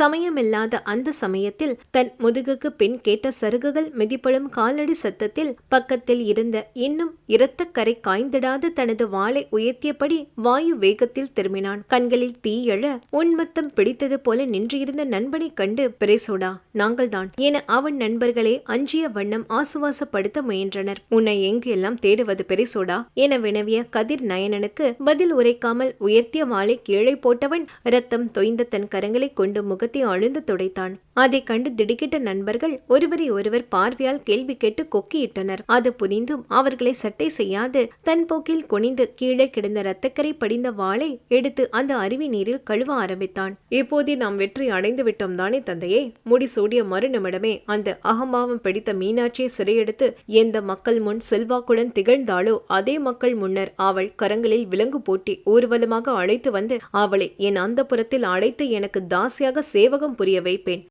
சமயமில்லாத அந்த சமயத்தில் தன் முதுகுக்கு பின் கேட்ட சருகுகள் மிதிப்படும் காலடி சத்தத்தில் பக்கத்தில் இருந்த இன்னும் இரத்தக்கரை காய்ந்திடாத தனது வாளை உயர்த்தியபடி வாயு வேகத்தில் திரும்பினான். கண்களில் தீயழ உன்மத்தம் பிடித்தது போல நின்றிருந்த நண்பனைக் கண்டு பிரேசோடா நாங்கள்தான் என அவன் நண்பர்களே அஞ்சிய வண்ணம் ஆசுவாசப்படுத்த முயன்றனர். உன்னை எங்கு எல்லாம் தேடுவது பெரிசோடா? என வினவிய கதிர் நயனனுக்கு பதில் உரைக்காமல் உயர்த்திய வாளை கீழே போட்டவன் ரத்தம் தொய்ந்த தன் கரங்களை கொண்டு முகத்தை அழுந்து துடைத்தான். அதைக் கண்டு திடுக்கிட்ட நண்பர்கள் ஒருவரை ஒருவர் பார்வையால் கேள்வி கேட்டு கொக்கியிட்டனர். அது புரிந்தும் அவர்களை சட்டை செய்யாது. தன் போக்கில் குனிந்து கீழே கிடந்த ரத்தக்கரை படிந்த வாளை எடுத்து அந்த அருவி நீரில் கழுவ ஆரம்பித்தான். இப்போதே நாம் வெற்றி அடைந்து விட்டோம் தானே தந்தையே? முடிசூடிய மறுநிமிடமே அந்த அகம்பாவம் பிடித்த மீனாட்சியை சிறையெடுத்து எந்த மக்கள் முன் செல்வாக்குடன் திகழ்ந்தாளோ அதே மக்கள் முன்னர் அவள் கரங்களில் விலங்கு போட்டி ஊர்வலமாக அழைத்து வந்து அவளை என் அந்த புறத்தில் அழைத்து எனக்கு தாசியாக சேவகம் புரிய வைப்பேன்.